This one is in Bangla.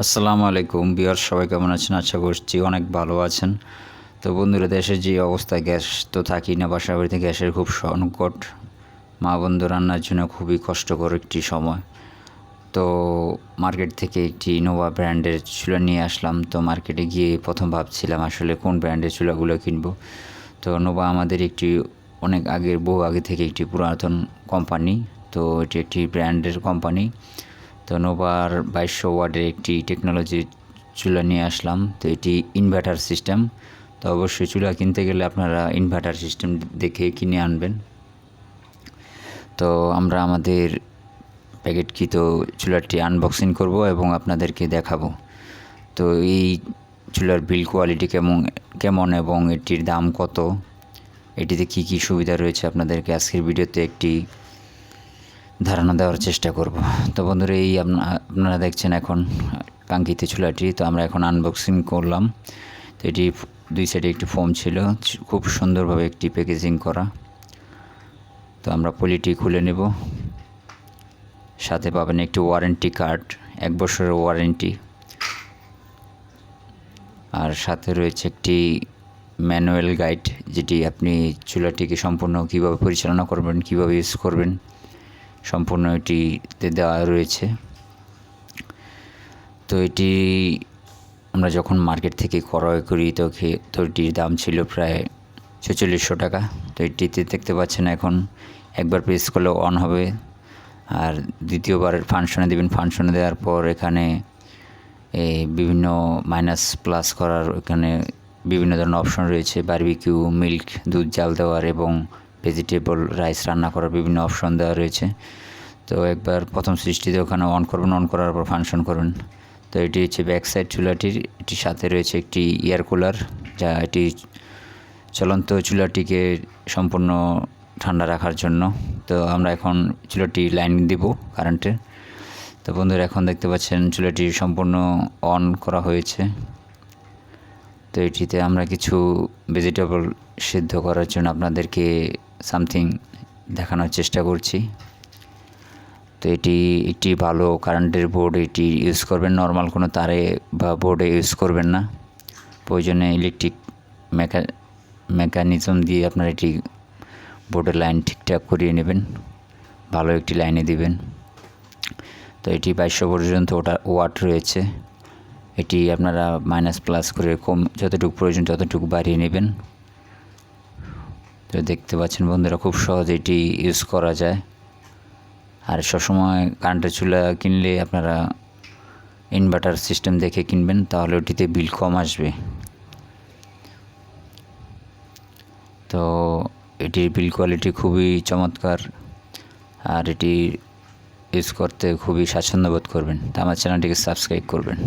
আসসালামু আলাইকুম বিয়ার সবাই কেমন আছেন? আশা করছি অনেক ভালো আছেন। তো বন্ধুরা দেশের যে অবস্থায় গ্যাস তো থাকি না বাসা বাড়িতে গ্যাসের খুব সংকট। মা বন্ধু রান্নার জন্য খুবই কষ্টকর একটি সময়। তো মার্কেট থেকে একটি ইনোভা ব্র্যান্ডের চুলা নিয়ে আসলাম। তো মার্কেটে গিয়ে প্রথম ভাবছিলাম আসলে কোন ব্র্যান্ডের চুলাগুলো কিনবো। তো নোভা আমাদের একটি অনেক আগের, বহু আগে থেকে একটি পুরাতন কোম্পানি তো এটি একটি ব্র্যান্ডের কোম্পানি তো নোভার বাইশশো ওয়ার্ডের একটি টেকনোলজি চুলা নিয়ে আসলাম। তো এটি ইনভার্টার সিস্টেম তো অবশ্যই চুলা কিনতে গেলে আপনারা ইনভার্টার সিস্টেম দেখে কিনে আনবেন। তো আমরা আমাদের প্যাকেটকৃত চুলাটি আনবক্সিং করব এবং আপনাদেরকে দেখাবো। তো এই চুলার বিল কোয়ালিটি কেমন কেমন এবং এটির দাম কত? এটিতে কী কী সুবিধা রয়েছে আপনাদেরকে? আজকের ভিডিওতে একটি ধারণা দেওয়ার চেষ্টা করব। তো বন্ধুরা, এই আপনা- আপনারা দেখছেন এখন কাঙ্ক্ষিত চুলাটি। তো আমরা এখন আনবক্সিং করলাম। তো এটি দুই সাইডে একটি ফোম ছিল। খুব সুন্দরভাবে একটি প্যাকেজিং করা। তো আমরা পলিটি খুলে নেব। সাথে পাবেন একটি ওয়ারেন্টি কার্ড এক বছরের ওয়ারেন্টি আর সাথে রয়েছে একটি ম্যানুয়াল গাইড যেটি আপনি চুলাটিকে সম্পূর্ণ কীভাবে পরিচালনা করবেন, কীভাবে ইউজ করবেন। সম্পূর্ণ এটিতে দেওয়া রয়েছে। তো এটি আমরা যখন মার্কেট থেকে ক্রয় করি, তো তো এটির দাম ছিল প্রায় ছেচল্লিশশো টাকা। তো এটিতে দেখতে পাচ্ছেন এখন একবার প্রেস করলে অন হবে। আর দ্বিতীয়বার ফাংশনে দেবেন ফাংশনে দেওয়ার পর এখানে বিভিন্ন মাইনাস প্লাস করার এখানে বিভিন্ন ধরনের অপশন রয়েছে। বারবিকিউ মিল্ক দুধ, জাল দেওয়ার এবং ভেজিটেবল রাইস রান্না করার বিভিন্ন অপশন দেওয়া রয়েছে। তো একবার প্রথম সৃষ্টিতে ওখানে অন করবেন অন করার পর ফাংশন করবেন তো এটি হচ্ছে ব্যাক সাইড চুলাটির, এটির সাথে রয়েছে একটি এয়ার কুলার যা এটি চলন্ত চুলাটিকে সম্পূর্ণ ঠান্ডা রাখার জন্য। তো আমরা এখন চুলাটি লাইন দিব কারেন্টের তো বন্ধুরা, এখন দেখতে পাচ্ছেন চুলাটি সম্পূর্ণ অন করা হয়েছে। তো এটিতে আমরা কিছু ভেজিটেবল সিদ্ধ করার জন্য আপনাদেরকে সামথিং দেখানোর চেষ্টা করছি। তো এটি একটি ভালো কারেন্টের বোর্ড এটি ইউজ করবেন। নর্মাল কোনো তারে বা বোর্ডে ইউজ করবেন না। প্রয়োজনে ইলেকট্রিক মেকা মেকানিজম দিয়ে আপনার এটি বোর্ডের লাইন ঠিকঠাক করিয়ে নেবেন। ভালো একটি লাইনে দিবেন। তো এটি বাইশশো পর্যন্ত ওটা ওয়াট রয়েছে। এটি আপনারা মাইনাস প্লাস করে কম, যতটুকু প্রয়োজন ততটুকু বাড়িয়ে নেবেন। তো দেখতে পাচ্ছেন বন্ধুরা, খুব সহজ এটি ইউজ করা যায়। আর সবসময় কারেন্টের চুলা কিনলে আপনারা ইনভার্টার সিস্টেম দেখে কিনবেন, তাহলে ওটিতে বিল কম আসবে। তো এটির বিল কোয়ালিটি খুবই চমৎকার, আর এটি ইউজ করতে খুবই স্বাচ্ছন্দ্য বোধ করবেন। তো আমার চ্যানেলটিকে সাবস্ক্রাইব করবেন।